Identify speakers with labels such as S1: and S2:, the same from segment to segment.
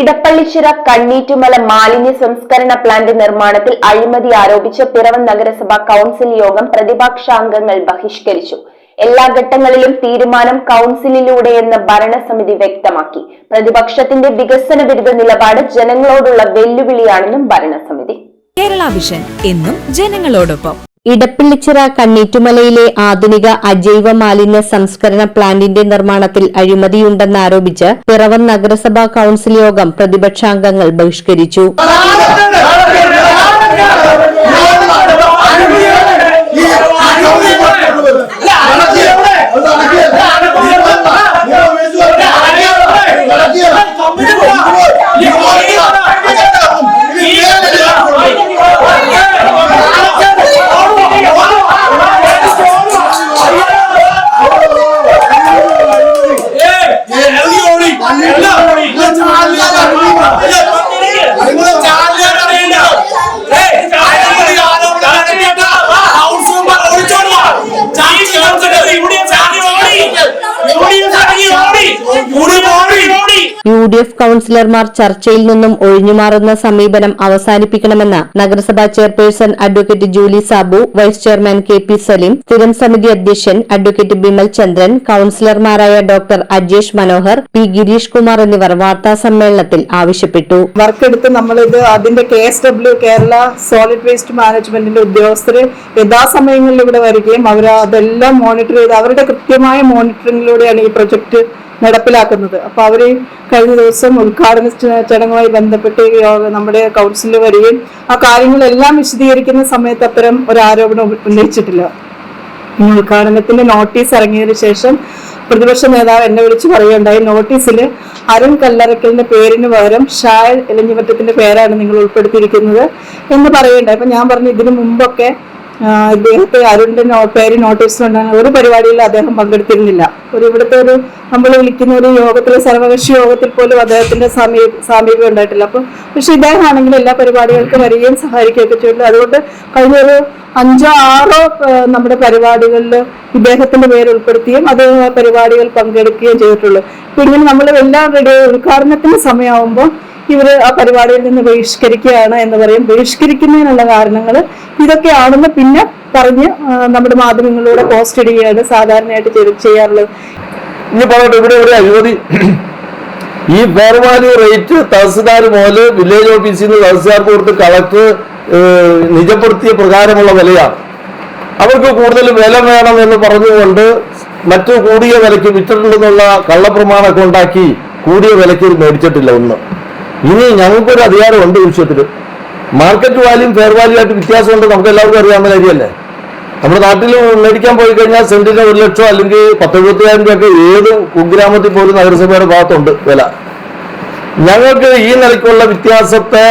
S1: ഇടപ്പള്ളിച്ചിറ കണ്ണീറ്റുമല മാലിന്യ സംസ്കരണ പ്ലാന്റ് നിർമ്മാണത്തിൽ അഴിമതി ആരോപിച്ച് പിറവം നഗരസഭ കൌൺസിൽ യോഗം പ്രതിപക്ഷാംഗങ്ങൾ ബഹിഷ്കരിച്ചു. എല്ലാ ഘട്ടങ്ങളിലും തീരുമാനം കൌൺസിലിലൂടെയെന്ന് ഭരണസമിതി വ്യക്തമാക്കി. പ്രതിപക്ഷത്തിന്റെ വികസന വിരുദ്ധ നിലപാട് ജനങ്ങളോടുള്ള വെല്ലുവിളിയാണെന്നും ഭരണസമിതി.
S2: കേരള വിഷൻ എന്നും ജനങ്ങളോടൊപ്പം.
S3: ഇടപ്പിള്ളിച്ചിറ കണ്ണീറ്റുമലയിലെ ആധുനിക അജൈവ മാലിന്യ സംസ്കരണ പ്ലാന്റിന്റെ നിർമ്മാണത്തിൽ അഴിമതിയുണ്ടെന്നാരോപിച്ച് പിറവം നഗരസഭാ കൌൺസിൽ യോഗം പ്രതിപക്ഷാംഗങ്ങൾ ബഹിഷ്കരിച്ചു. യു ഡി എഫ് കൌൺസിലർമാർ ചർച്ചയിൽ നിന്നും ഒഴിഞ്ഞുമാറുന്ന സമീപനം അവസാനിപ്പിക്കണമെന്ന് നഗരസഭാ chairperson advocate Julie Sabu vice chairman K P Saleem സ്ഥിരം സമിതി അധ്യക്ഷൻ അഡ്വക്കേറ്റ് ബിമൽ ചന്ദ്രൻ കൌൺസിലർമാരായ ഡോക്ടർ അജേഷ് മനോഹർ പി ഗിരീഷ് കുമാർ എന്നിവർ വാർത്താ സമ്മേളനത്തിൽ ആവശ്യപ്പെട്ടു.
S4: വർക്കെടുത്ത് നമ്മളിത് അതിന്റെ K S W Kerala solid waste മാനേജ്മെന്റിന്റെ ഉദ്യോഗസ്ഥര് യഥാസമയങ്ങളിൽ ഇവിടെ വരികയും അവർ അതെല്ലാം മോണിറ്റർ ചെയ്ത് അവരുടെ കൃത്യമായ മോണിറ്ററിംഗിലൂടെയാണ് ഈ പ്രൊജക്ട് നടപ്പിലാക്കുന്നത്. അപ്പൊ അവർ കഴിഞ്ഞ ദിവസം ഉദ്ഘാടന ചടങ്ങുമായി ബന്ധപ്പെട്ട് നമ്മുടെ കൗൺസിലിൽ വരികയും ആ കാര്യങ്ങളെല്ലാം വിശദീകരിക്കുന്ന സമയത്ത് അത്തരം ഒരു ആരോപണം ഉന്നയിച്ചിട്ടില്ല. ഉദ്ഘാടനത്തിന്റെ നോട്ടീസ് ഇറങ്ങിയതിനു ശേഷം പ്രതിപക്ഷ നേതാവ് എന്നെ വിളിച്ച് പറയുകയുണ്ടായി. നോട്ടീസിൽ അരുൺ കല്ലറക്കലിന്റെ പേരിന് പകരം ഷായൽ എലഞ്ഞിമറ്റത്തിന്റെ പേരാണ് നിങ്ങൾ ഉൾപ്പെടുത്തിയിരിക്കുന്നത് എന്ന് പറയുകയുണ്ടായി. അപ്പൊ ഞാൻ പറഞ്ഞു ഇതിനു മുമ്പൊക്കെ ഇദ്ദേഹത്തെ അരുണിന്റെ പേര് നോട്ടീസ് കൊണ്ടാണ് ഒരു പരിപാടിയിൽ അദ്ദേഹം പങ്കെടുത്തിരുന്നില്ല. ഒരു ഇവിടുത്തെ ഒരു നമ്മൾ വിളിക്കുന്ന ഒരു യോഗത്തിലെ സർവകക്ഷി യോഗത്തിൽ പോലും അദ്ദേഹത്തിന്റെ സമീ സാമീപ്യം ഉണ്ടായിട്ടില്ല. അപ്പൊ പക്ഷെ ഇദ്ദേഹം ആണെങ്കിൽ എല്ലാ പരിപാടികൾക്കും വരികയും സഹായിക്കുകയൊക്കെ ചെയ്തിട്ടുണ്ട്. അതുകൊണ്ട് കഴിഞ്ഞ ഒരു അഞ്ചോ ആറോ നമ്മുടെ പരിപാടികളിൽ ഇദ്ദേഹത്തിന്റെ പേര് ഉൾപ്പെടുത്തുകയും അത് പരിപാടികൾ പങ്കെടുക്കുകയും ചെയ്തിട്ടുള്ളൂ. പിന്നെ നമ്മൾ എല്ലാം റെഡി ഉദ്ഘാടനത്തിന് സമയമാകുമ്പോൾ ഇവർ ആ പരിപാടിയിൽ നിന്ന് ബഹിഷ്കരിക്കുകയാണ് എന്ന് പറയും. ബഹിഷ്കരിക്കുന്നതിനുള്ള കാരണങ്ങൾ ഇതൊക്കെയാണെന്ന് പിന്നെ പറഞ്ഞ് നമ്മുടെ മാധ്യമങ്ങളിലൂടെ പോസ്റ്റ് ഇടുകയാണ് സാധാരണയായിട്ട് ചെയ്യാറുള്ളത്.
S5: ഇവിടെ ഒരു അഴിമതി. ഈ ഫെയർ റേറ്റ് തഹസിൽദാർ മുതൽ വില്ലേജ് ഓഫീസിൽ നിന്ന് തഹസിൽദാർക്ക് കൊടുത്ത് കളക്ടർ നിജപ്പെടുത്തിയ പ്രകാരമുള്ള വിലയാണ്. അവർക്ക് കൂടുതൽ വില വേണം എന്ന് പറഞ്ഞുകൊണ്ട് മറ്റു കൂടിയ വിലയ്ക്ക് വിറ്റിട്ടുണ്ടെന്നുള്ള കള്ളപ്രമാണമൊക്കെ ഉണ്ടാക്കി കൂടിയ വിലയ്ക്ക് മേടിച്ചിട്ടില്ല ഒന്ന്. ഇനി ഞങ്ങൾക്കൊരു അധികാരമുണ്ട് വിഷയത്തിൽ മാർക്കറ്റ് വാല്യൂ ഫെയർ വാല്യൂ ആയിട്ട് വ്യത്യാസമുണ്ട്. നമുക്ക് എല്ലാവർക്കും അറിയാവുന്ന കാര്യമല്ലേ? നമ്മുടെ നാട്ടിൽ മേടിക്കാൻ പോയി കഴിഞ്ഞാൽ സെന്റിന് ഒരു ലക്ഷം അല്ലെങ്കിൽ പത്തെഴുപത്തിയായിരം രൂപയൊക്കെ ഏത് കുഗ്രാമത്തിൽ പോലും നഗരസഭയുടെ ഭാഗത്തുണ്ട് വില. ഞങ്ങൾക്ക് ഈ നിലയ്ക്കുള്ള വ്യത്യാസത്തെ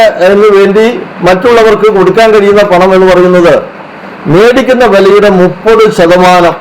S5: വേണ്ടി മറ്റുള്ളവർക്ക് കൊടുക്കാൻ കഴിയുന്ന പണം എന്ന് പറയുന്നത് മേടിക്കുന്ന വിലയുടെ മുപ്പത് ശതമാനം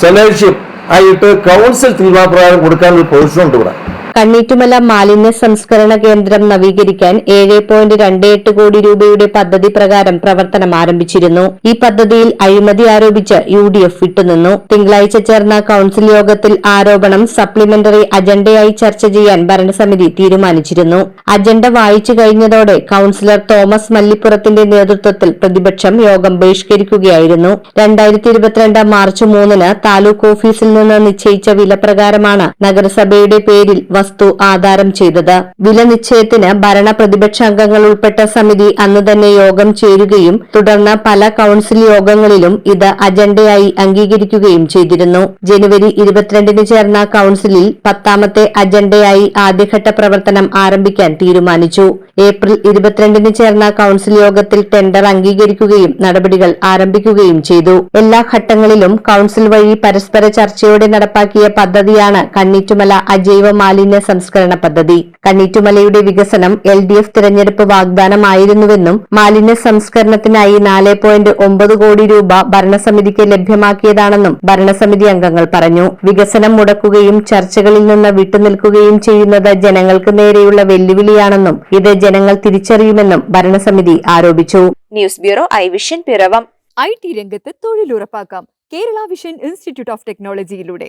S5: സെലേഷ്യം ആയിട്ട് കൗൺസിൽ തീരുമാനപ്രകാരം കൊടുക്കാൻ ഒരു പൊസിഷൻ ഉണ്ട് ഇവിടെ.
S3: കണ്ണീറ്റുമല മാലിന്യ സംസ്കരണ കേന്ദ്രം നവീകരിക്കാൻ ഏഴ് പോയിന്റ് രണ്ട് എട്ട് കോടി രൂപയുടെ പദ്ധതി പ്രകാരം പ്രവർത്തനം ആരംഭിച്ചിരുന്നു. ഈ പദ്ധതിയിൽ അഴിമതി ആരോപിച്ച് യു ഡി എഫ് വിട്ടുനിന്നു. തിങ്കളാഴ്ച ചേർന്ന കൌൺസിൽ യോഗത്തിൽ ആരോപണം സപ്ലിമെന്ററി അജണ്ടയായി ചർച്ച ചെയ്യാൻ ഭരണസമിതി തീരുമാനിച്ചിരുന്നു. അജണ്ട വായിച്ചു കഴിഞ്ഞതോടെ കൌൺസിലർ തോമസ് മല്ലിപ്പുറത്തിന്റെ നേതൃത്വത്തിൽ പ്രതിപക്ഷം യോഗം ബഹിഷ്കരിക്കുകയായിരുന്നു. രണ്ടായിരത്തി ഇരുപത്തിരണ്ട് മാർച്ച് മൂന്നിന് താലൂക്ക് ഓഫീസിൽ നിന്ന് നിശ്ചയിച്ച വില പ്രകാരമാണ് നഗരസഭയുടെ പേരിൽ വസ്തു ആധാരം ചെയ്തത്. വില നിശ്ചയത്തിന് ഭരണ പ്രതിപക്ഷ അംഗങ്ങൾ ഉൾപ്പെട്ട സമിതി അന്ന് തന്നെ യോഗം ചേരുകയും തുടർന്ന് പല കൌൺസിൽ യോഗങ്ങളിലും ഇത് അജണ്ടയായി അംഗീകരിക്കുകയും ചെയ്തിരുന്നു. ജനുവരി ഇരുപത്തിരണ്ടിന് ചേർന്ന കൌൺസിലിൽ പത്താമത്തെ അജണ്ടയായി ആദ്യഘട്ട പ്രവർത്തനം ആരംഭിക്കാൻ തീരുമാനിച്ചു. ഏപ്രിൽ ഇരുപത്തിരണ്ടിന് ചേർന്ന കൌൺസിൽ യോഗത്തിൽ ടെൻഡർ അംഗീകരിക്കുകയും നടപടികൾ ആരംഭിക്കുകയും ചെയ്തു. എല്ലാ ഘട്ടങ്ങളിലും കൌൺസിൽ വഴി പരസ്പര ചർച്ചയോടെ നടപ്പാക്കിയ പദ്ധതിയാണ് കണ്ണിറ്റുമല അജൈവ മാലിന്യ സംസ്കരണ പദ്ധതി. കണ്ണീറ്റുമലയുടെ വികസനം എൽ ഡി എഫ് തിരഞ്ഞെടുപ്പ് വാഗ്ദാനമായിരുന്നുവെന്നും മാലിന്യ സംസ്കരണത്തിനായി നാല് പോയിന്റ് ഒമ്പത് കോടി രൂപ ഭരണസമിതിക്ക് ലഭ്യമാക്കിയതാണെന്നും ഭരണസമിതി അംഗങ്ങൾ പറഞ്ഞു. വികസനം മുടക്കുകയും ചർച്ചകളിൽ നിന്ന് വിട്ടുനിൽക്കുകയും ചെയ്യുന്നത് ജനങ്ങൾക്ക് നേരെയുള്ള വെല്ലുവിളിയാണെന്നും ഇത് ജനങ്ങൾ തിരിച്ചറിയുമെന്നും ഭരണസമിതി ആരോപിച്ചു.
S1: News bureau I vision Piravom.
S2: I T രംഗത്ത് തൊഴിലുറപ്പാക്കാം. Kerala vision institute of ടെക്നോളജിയിലൂടെ